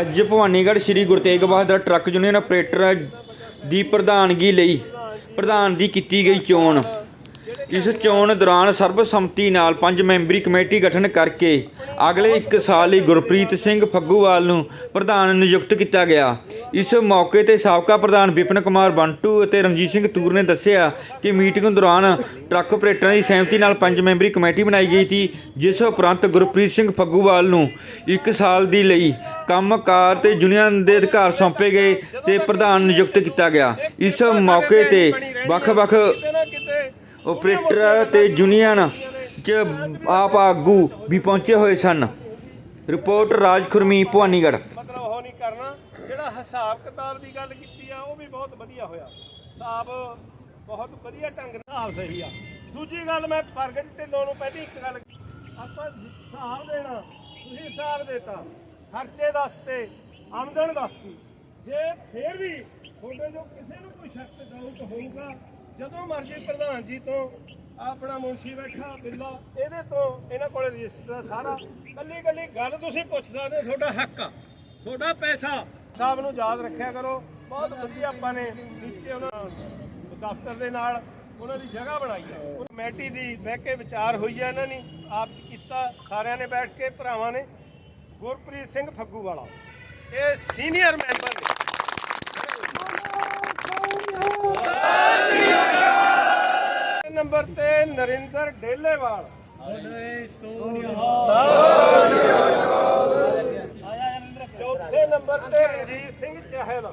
ਅੱਜ Bhawanigarh Sri Guru Tegh Bahadur truck union operator ਦੀ ਪ੍ਰਧਾਨਗੀ ਲਈ ਪ੍ਰਧਾਨ ਦੀ ਕੀਤੀ ਗਈ ਚੋਣ। ਇਸ ਚੋਣ ਦੌਰਾਨ ਸਰਬਸੰਮਤੀ ਨਾਲ ਪੰਜ ਮੈਂਬਰੀ ਕਮੇਟੀ ਗਠਨ ਕਰਕੇ ਅਗਲੇ 1 ਸਾਲ ਲਈ ਗੁਰਪ੍ਰੀਤ ਸਿੰਘ ਫੱਗੂਵਾਲ ਨੂੰ ਪ੍ਰਧਾਨ ਨਿਯੁਕਤ ਕੀਤਾ ਗਿਆ। ਇਸ ਮੌਕੇ ਤੇ ਸਾਬਕਾ ਪ੍ਰਧਾਨ ਵਿਪਨ ਕੁਮਾਰ ਬੰਟੂ ਅਤੇ ਰਣਜੀਤ ਸਿੰਘ ਤੂਰ ਨੇ ਦੱਸਿਆ ਕਿ ਮੀਟਿੰਗ ਦੌਰਾਨ ਟਰੱਕ ਆਪਰੇਟਰਾਂ ਦੀ ਸਹਿਮਤੀ ਨਾਲ ਪੰਜ ਮੈਂਬਰੀ ਕਮੇਟੀ ਬਣਾਈ ਗਈ ਸੀ, ਜਿਸ ਉਪਰੰਤ ਗੁਰਪ੍ਰੀਤ ਸਿੰਘ ਫੱਗੂਵਾਲ ਨੂੰ 1 ਸਾਲ ਦੀ ਲਈ ਕੰਮਕਾਰ ਤੇ ਯੂਨੀਅਨ ਦੇ ਅਧਿਕਾਰ ਸੌਂਪੇ ਗਏ ਤੇ ਪ੍ਰਧਾਨ ਨਿਯੁਕਤ ਕੀਤਾ ਗਿਆ। ਇਸ ਮੌਕੇ ਤੇ ਵੱਖ-ਵੱਖ ਆਪਰੇਟਰ ਤੇ ਯੂਨੀਅਨ ਚ ਆਪ ਆਗੂ ਵੀ ਪਹੁੰਚੇ ਹੋਏ ਸਨ। ਰਿਪੋਰਟ ਰਾਜ ਖੁਰਮੀ, ਭਵਾਨੀਗੜ੍ਹ। ਮਤਲਬ ਉਹ ਨਹੀਂ ਕਰਨਾ, ਜਿਹੜਾ ਹਿਸਾਬ ਕਿਤਾਬ ਦੀ ਗੱਲ ਕੀਤੀ ਆ, ਉਹ ਵੀ ਬਹੁਤ ਵਧੀਆ ਹੋਇਆ। ਹਿਸਾਬ ਬਹੁਤ ਵਧੀਆ ਢੰਗ ਨਾਲ ਹਿਸਾਬ ਸਹੀ ਆ। ਦੂਜੀ ਗੱਲ ਮੈਂ ਪ੍ਰਗਟ ਢਿੱਲੋਂ ਨੂੰ ਪਹਿਲੀ ਇੱਕ ਗੱਲ ਆਪਾਂ ਹਿਸਾਬ ਦੇਣਾ, ਤੁਸੀਂ ਹਿਸਾਬ ਦੇਤਾ। ਖਰਚੇ ਦੱਸਤੇ ਆਮਦਨ ਦੱਸਤੀ ਜੇ ਫੇਰ ਵੀ ਤੁਹਾਡੇ ਜੋ ਕਿਸੇ ਨੂੰ ਕੋਈ ਸ਼ੱਕ ਡਾਊਟ ਹੋਊਗਾ, ਜਦੋਂ ਮਰਜ਼ੀ ਪ੍ਰਧਾਨ ਜੀ ਤੋਂ ਆਪਣਾ ਮੁਨਸ਼ੀ ਬੈਠਾ, ਬਿੱਲਾ, ਇਹਦੇ ਤੋਂ ਇਹਨਾਂ ਕੋਲੇ ਰਜਿਸਟਰ ਸਾਰਾ। ਕੱਲੀ ਕੱਲੀ ਗੱਲ ਤੁਸੀਂ ਪੁੱਛ ਸਕਦੇ ਹੋ, ਤੁਹਾਡਾ ਹੱਕ ਆ। ਤੁਹਾਡਾ ਪੈਸਾ ਸਾਹਿਬ ਨੂੰ ਯਾਦ ਰੱਖਿਆ ਕਰੋ। ਬਹੁਤ ਵਧੀਆ ਆਪਾਂ ਨੇ ਨੀਚੇ ਉਹਨਾਂ ਦਫ਼ਤਰ ਦੇ ਨਾਲ ਉਹਨਾਂ ਦੀ ਜਗ੍ਹਾ ਬਣਾਈ ਹੈ ਉਹ ਕਮੇਟੀ ਦੀ ਬਹਿ ਕੇ ਵਿਚਾਰ ਹੋਈ ਹੈ ਇਹਨਾਂ ਨੇ ਆਪ ਚ ਕੀਤਾ, ਸਾਰਿਆਂ ਨੇ ਬੈਠ ਕੇ, ਭਰਾਵਾਂ ਨੇ। ਗੁਰਪ੍ਰੀਤ ਸਿੰਘ ਫੱਗੂ ਵਾਲਾ। ਇਹ ਸੀਨੀਅਰ ਮੈਂਬਰ ਨੇ। ਨੰਬਰ ਤੇ ਨਰਿੰਦਰ ਡੇਲੇਵਾਲ। ਚੌਥੇ ਨੰਬਰ ਤੇ ਰਜੀਤ ਸਿੰਘ ਚਾਹਲ।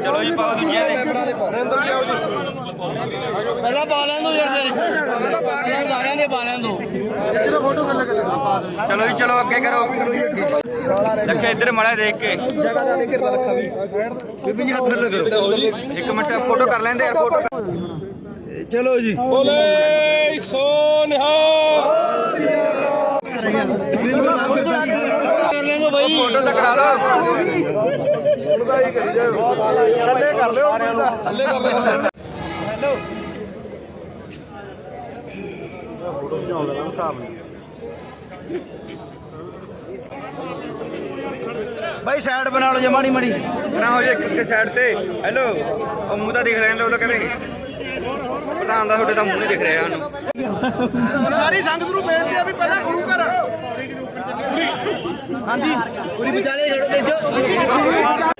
ਚਲੋ ਜੀ ਪਾਓ ਦੂਜੀਆਂ ਦੇ ਪਹਿਲਾਂ ਪਾ ਲੈਣ ਦੋ ਯਾਰ ਯਾਰ ਸਾਰਿਆਂ ਦੇ ਪਾ ਲੈਣ ਦੋ ਚਲੋ ਜੀ ਚਲੋ ਅੱਗੇ ਕਰੋ ਲੱਖੇ ਇੱਧਰ ਮੜਾ ਦੇਖ ਕੇ ਬੀਬੀ ਜੀ ਹੱਥ ਥੱਲੇ ਕਰੋ ਇੱਕ ਮਿੰਟ ਫੋਟੋ ਕਰ ਲੈਂਦੇ ਯਾਰ ਫੋਟੋ ਚਲੋ ਜੀ ਬੋਲੇ ਸੋ ਕਰ ਲੈਣ ਦੋ ਬਾਈ ਫੋਟੋ ਤਾਂ ਕਰਾ ਲਓ ਬਾਈ ਸਾਈਡ ਬਣਾ ਲਓ ਜੇ ਮਾੜੀ ਮਾੜੀ ਨਾ ਹੋ ਜੇ ਇੱਕ ਸਾਈਡ ਤੇ? ਹੈਲੋ ਉਹ ਮੂੰਹ ਤਾਂ ਦਿਖ ਰਿਹਾ ਲੋ ਤਾਂ ਕਰੇ ਪ੍ਰਧਾਨ ਦਾ ਤੁਹਾਡੇ ਤਾਂ ਮੂੰਹ ਨਹੀਂ ਦਿਖ ਰਿਹਾ ਸਾਨੂੰ। ਸਾਰੀ ਸੰਗਤ ਨੂੰ ਬੇਨਤੀ ਆ ਵੀ ਪਹਿਲਾਂ ਗੁਰੂ ਘਰ ਪੂਰੀ ਵਿਚਾਲੇ ਛੱਡੋ ਦੇਖੋ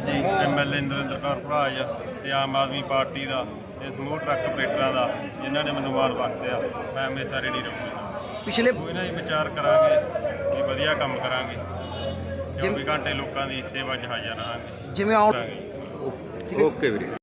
ਜੀ ਐਮਐਲਏ ਨਰਿੰਦਰ ਕੌਰ ਭਰਾਜ ਤੇ ਆਮ ਆਦਮੀ ਪਾਰਟੀ ਦਾ ਤੇ ਸਮੂਹ ਟਰੱਕ ਆਪਰੇਟਰਾਂ ਦਾ ਜਿਨ੍ਹਾਂ ਨੇ ਮੈਨੂੰ ਮਾਣ ਬਖਸ਼ਿਆ ਮੈਂ ਹਮੇਸ਼ਾ ਰੈਡੀ ਰਹੂੰਗਾ। ਪਿਛਲੇ ਕੋਈ ਨਾ ਵਿਚਾਰ ਕਰਾਂਗੇ ਕਿ ਵਧੀਆ ਕੰਮ ਕਰਾਂਗੇ। 24 ਘੰਟੇ ਲੋਕਾਂ ਦੀ ਸੇਵਾ 'ਚ ਹਾਜ਼ਰ ਰਹਾਂਗੇ। ਜਿਵੇਂ ਆਉਣ ਓਕੇ ਵੀਰੇ।